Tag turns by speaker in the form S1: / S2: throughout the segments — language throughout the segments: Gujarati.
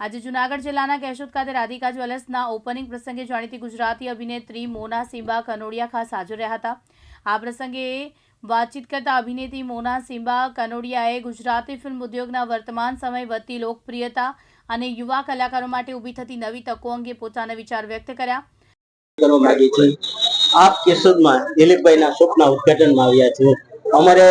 S1: આજે જૂનાગઢ જિલ્લાના કેશોદ ખાતે રાધિકા જ્વેલર્સના ઓપનિંગ પ્રસંગે જાણીતી ગુજરાતી અભિનેત્રી મોના સિંબા કનોડિયા ખાસ હાજર રહ્યા હતા. આ પ્રસંગે વાતચીત કરતા અભિનેત્રી મોના સિંબા કનોડિયાએ ગુજરાતી ફિલ્મ ઉદ્યોગના વર્તમાન સમય વધતી લોકપ્રિયતા અને યુવા કલાકારો માટે ઊભી થતી નવી તકો અંગે પોતાના વિચાર વ્યક્ત કર્યા.
S2: કરવા માંગીએ છે, આપ કેશોદમાં દિલીપભાઈના શોપના ઉદઘાટનમાં આવ્યા છે. અમારે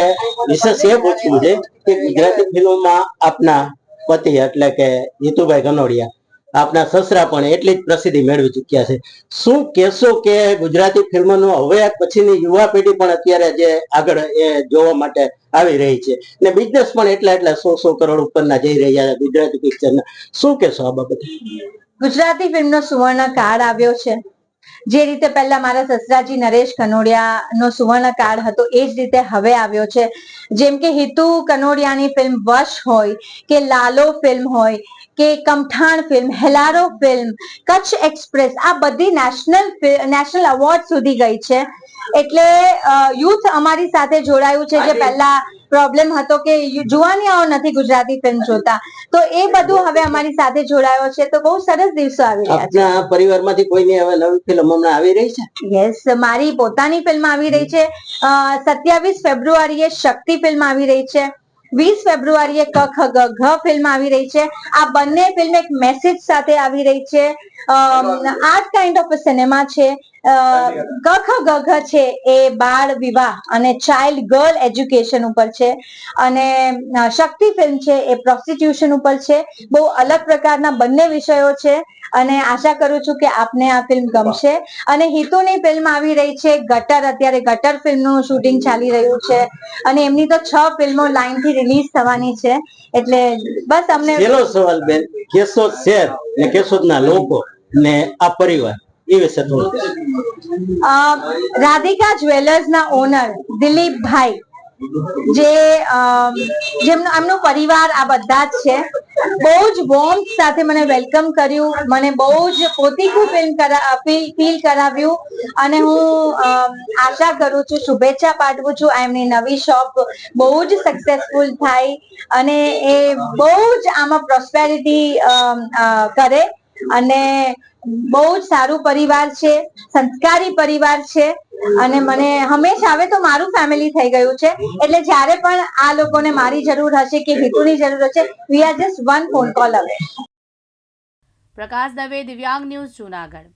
S2: વિશેષ એ પૂછવું છે કે ગુજરાતી ફિલ્મોમાં આપના પતિ એટલે કે જીતુભાઈ કનોડિયા આપના સસરા પણ એટલી જ પ્રસિદ્ધિ મેળવી ચુક્યા છે. શું કહેશો કે ગુજરાતી ફિલ્મનો હવે પછીની યુવા પેઢી પણ અત્યારે જે આગળ એ જોવા માટે આવી રહી છે. ને બિઝનેસ પણ એટલા એટલા સો સો કરોડ ઉપરના જઈ રહ્યા છે ગુજરાતી પિક્ચરના શું કહેશો આ બાબતે?
S3: ગુજરાતી ફિલ્મનો સુવર્ણ કાળ આવ્યો છે. જે રીતે પહેલા મારા સસરાજી નરેશ કનોડિયાનો સુવર્ણ કાળ હતો એ જ રીતે હવે આવ્યો છે. જેમ કે હિતુ કનોડિયાની ફિલ્મ વશ હોય કે લાલો ફિલ્મ હોય કે Kamthaan film Hellaro film Kutch express આ બધી નેશનલ નેશનલ એવોર્ડ સુધી ગઈ છે. એટલે યુથ અમારી સાથે જોડાયું છે જે પહેલા પ્રોબ્લેમ હતો કે જોવાની જુવાનિયાઓ નથી ગુજરાતી ફિલ્મ જોતા. તો એ બધું હવે અમારી સાથે જોડાયો છે. તો બહુ સરસ દિવસો આવી રહ્યા છે.
S2: આપના પરિવારમાંથી કોઈની હવે નવી ફિલ્મ હમણાં આવી રહી છે?
S3: યસ મારી પોતાની ફિલ્મ આવી રહી છે. સત્યાવીસ ફેબ્રુઆરીએ શક્તિ ફિલ્મ આવી રહી છે. વીસ ફેબ્રુઆરીએ ક ખ ગ ઘ ફિલ્મ આવી રહી છે. આ બંને ફિલ્મ એક મેસેજ સાથે આવી રહી છે. આ કાઇન્ડ ઓફ સિનેમા છે. અ, ક ખ ગ ઘ છે એ બાળ વિવાહ અને ચાઇલ્ડ ગર્લ એજ્યુકેશન ઉપર છે. અને શક્તિ ફિલ્મ છે એ પ્રોસ્ટિટ્યુશન ઉપર છે. બહુ અલગ પ્રકારના બંને વિષયો છે અને આશા કરું છું કે આપને આ ફિલ્મ ગમશે. અને હિતુની ફિલ્મ આવી રહી છે. ગટર અત્યારે ગટર ફિલ્મનું શૂટિંગ ચાલી રહ્યું છે. અને એમની તો છ ફિલ્મો લાઈનથી રિલીઝ થવાની છે. એટલે બસ અમને
S2: સવાલ બેન કેશોદ શહેર ને કેશોદના લોકો ને આ પરિવાર એ
S3: રાધિકા જ્વેલર્સના ઓનર દિલીપભાઈ, જે જેમનો, એમનો પરિવાર આ બધા જ છે. બહુ જ વોર્મ સાથે મને વેલકમ કર્યું. મને બહુ જ પોતીકું ફિલ્મ ફીલ કરાવ્યું. અને હું આશા કરું છું, શુભેચ્છા પાઠવું છું એમની નવી શોપ બહુ જ સક્સેસફુલ થાય. અને એ બહુ જ આમાં પ્રોસ્પેરિટી કરે. અને બહુ જ સારું પરિવાર છે, સંસ્કારી પરિવાર છે અને મને હંમેશા હવે તો મારું ફેમિલી થઈ ગયું છે. એટલે જ્યારે પણ આ લોકોને મારી જરૂર હશે કે ભીતુની જરૂર હશે we are just one phone call away
S1: Prakash Dave, દિવ્યાંગ ન્યૂઝ જુનાગઢ.